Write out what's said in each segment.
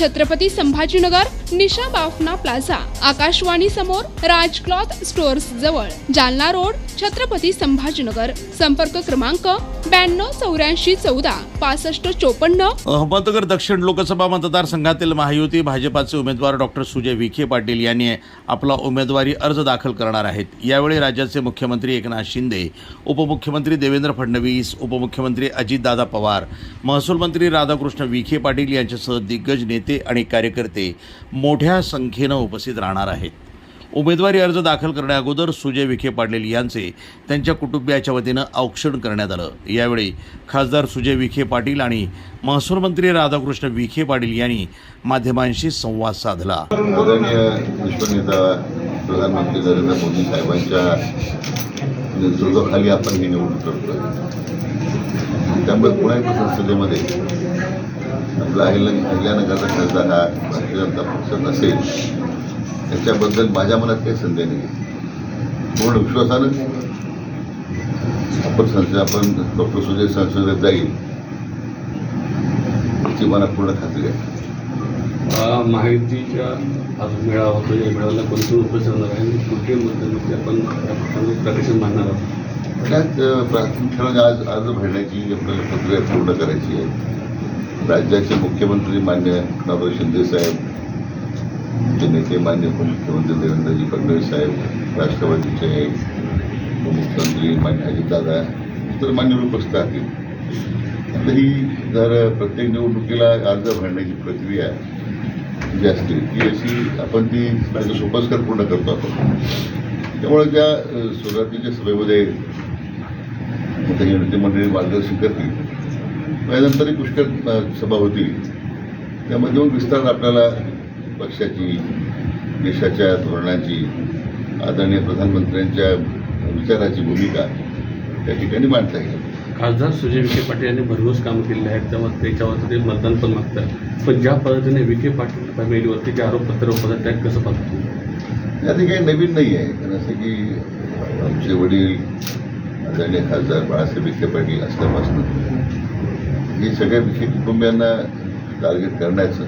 Chhatrapati Sambhajinagar Nisha Bafna plaza Akashvani समोर Raj cloth stores जवळ Jalna road Chhatrapati Sambhajinagar. संपर्क क्रमांक ब्याण्णव चौऱ्याऐंशी चौदा पासष्ट चोपन्न. अहमदनगर दक्षिण लोकसभा मतदारसंघातील महायुती भाजपाचे उमेदवार डॉक्टर सुजय विखे पाटील यांनी आपला उमेदवारी अर्ज दाखल करणार आहेत. यावेळी राज्याचे मुख्यमंत्री एकनाथ शिंदे उपमुख्यमंत्री देवेंद्र फडणवीस उपमुख्यमंत्री अजितदादा पवार महसूल मंत्री राधाकृष्ण विखे पाटील यांच्यासह दिग्गज नेते आणि कार्यकर्ते मोठ्या संख्येनं उपस्थित राहणार आहेत. उमेदवारी अर्ज दाखल करण्याअगोदर सुजय विखे पाटील यांचे त्यांच्या कुटुंबियाच्या वतीनं औक्षण करण्यात आलं. यावेळी खासदार सुजय विखे पाटील आणि महसूल मंत्री राधाकृष्ण विखे पाटील यांनी माध्यमांशी संवाद साधला. प्रधानमंत्री नरेंद्र मोदी साहेबांच्या नेतृत्वाखाली आपण ही निवडणूक करतोय त्यामुळे पुणे संसदेमध्ये अहिल्या अहिल्यानगरचा खासदार हा भारतीय जनता पक्ष नसेल त्याच्याबद्दल माझ्या मनात काही संदेह नाही पूर्ण विश्वासानं आपण संसद आपण डॉक्टर सुजय संसदेत जाईल याची मला पूर्ण खात्री आहे. महायुतीच्या आज मेळावा होतो या मेळाव्याला कोण कोण उपस्थित राहणार आहे कुठे मतदान आपण प्रकाशन मानणार आहोत. त्यात प्राथमिक आज अर्ज भरण्याची आपल्याला प्रक्रिया पूर्ण करायची आहे. राज्याचे मुख्यमंत्री मान्य एकनाथराव शिंदे साहेब नेते मान्य उपमुख्यमंत्री देवेंद्रजी फडणवीस साहेब राष्ट्रवादीचे उपमुख्यमंत्री मान्य अजितदादा तर मान्यवर उपस्थित राहतील आता ही जर प्रत्येक निवडणुकीला अर्ज भरण्याची प्रक्रिया जी असते ती अशी आपण ती माझं सोपस्कर पूर्ण करतो आपण. त्यामुळे त्या सुरुवातीच्या सभेमध्ये आता ही मंडळी मार्गदर्शन करतील. त्यानंतरही पुष्कळ सभा होतील त्यामध्ये मग विस्तार आपल्याला पक्षाची देशाच्या धोरणाची आदरणीय प्रधानमंत्र्यांच्या विचाराची भूमिका त्या ठिकाणी मांडता येईल. खासदार सुजय विखे पाटील यांनी भरघोस काम केलेले आहेत. तेव्हा त्याच्यावर ते मतदान पण मागतात. पण ज्या पद्धतीने विखे पाटील फॅमिलीवरती जे आरोपपत्र होतात त्यात कसं पाहतो? यात काही नवीन नाही आहे. कारण असं की आमचे वडील आदरणीय खासदार बाळासाहेब विखे पाटील असल्यापासून हे सगळ्या विखे कुटुंबियांना टार्गेट करण्याचं.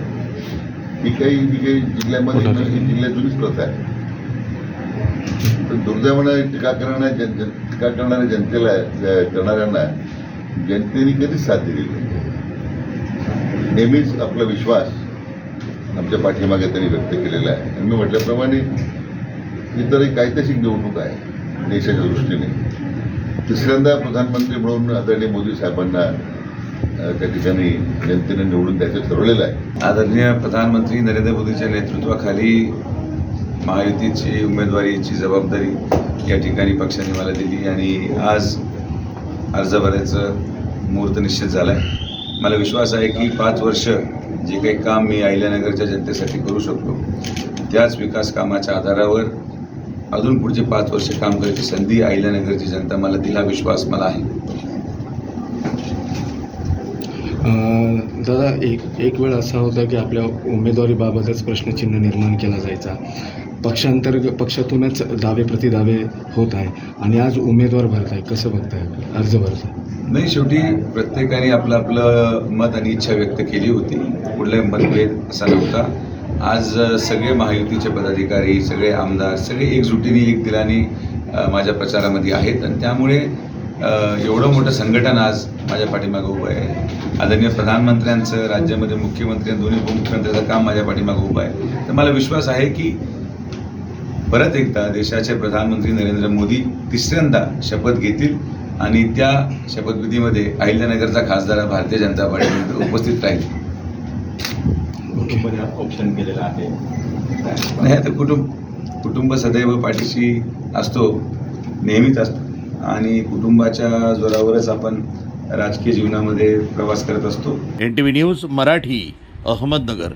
ही काही ही काही जिल्ह्यामध्ये ही जिल्ह्यात जुनीच प्रथा आहे. पण दुर्दैवानं टीका करणाऱ्या जन जन- टीका करणाऱ्या जनतेला करणाऱ्यांना जनतेने कधीच साथ दिली नाही. नेहमीच आपला विश्वास आमच्या पाठीमागे त्यांनी व्यक्त केलेला आहे. आणि मी म्हटल्याप्रमाणे ही तर एक ऐतिहासिक निवडणूक आहे देशाच्या दृष्टीने. तिसऱ्यांदा प्रधानमंत्री म्हणून आदरणीय मोदी साहेबांना त्या ठिकाणी जनतेने निवडून द्यायचं ठरवलेलं आहे. आदरणीय प्रधानमंत्री नरेंद्र मोदींच्या नेतृत्वाखाली महायुतीची उमेदवारीची जबाबदारी या ठिकाणी पक्षाने मला दिली आणि आज अर्ज भरायचं मुहूर्त निश्चित झाला आहे मला विश्वास आहे की पाच वर्ष जे काही काम मी अहिल्यानगरच्या जनतेसाठी करू शकतो त्याच विकास कामाच्या आधारावर अजून पुढचे पाच वर्ष काम करायची संधी अहिल्यानगरची जनता मला दिला विश्वास मला आहे. दादा एक एक वेळ असा होता की आपल्या उमेदवारीबाबतच प्रश्नचिन्ह निर्माण केला जायचा. पक्षांतर्गत पक्षातूनच दावे प्रतिदावे होत आहे आणि आज उमेदवार भरताय कसं बघताय? अर्ज भरताय नाही शेवटी प्रत्येकाने आपलं आपलं मत आणि इच्छा व्यक्त केली होती. कुठलाही मतभेद असा नव्हता. आज सगळे महायुतीचे पदाधिकारी सगळे आमदार सगळे एकजुटीने एक दिलाने माझ्या प्रचारामध्ये आहेत. आणि त्यामुळे एवढं मोठं संघटन आज माझ्या पाठीमागं उभं आहे. आदरणीय प्रधानमंत्र्यांचं राज्यामध्ये मुख्यमंत्री आणि दोन्ही उपमुख्यमंत्र्यांचं काम माझ्या पाठीमागं उभं आहे. तर मला विश्वास आहे की परत एकदा देशाचे प्रधानमंत्री नरेंद्र मोदी तिसऱ्यांदा शपथ घेतील आणि त्या शपथविधीमध्ये अहिल्यानगरचा खासदार भारतीय जनता पार्टीमध्ये उपस्थित राहील. ऑप्शन केलेलं आहे नाही आता कुटुंब कुटुंब सदैव पाठीशी असतो नेहमीच असतो. आणि कुटुंबाच्या जोरावरच आपण राजकीय जीवनामध्ये प्रवास करत असतो. N T V news Marathi Ahmednagar.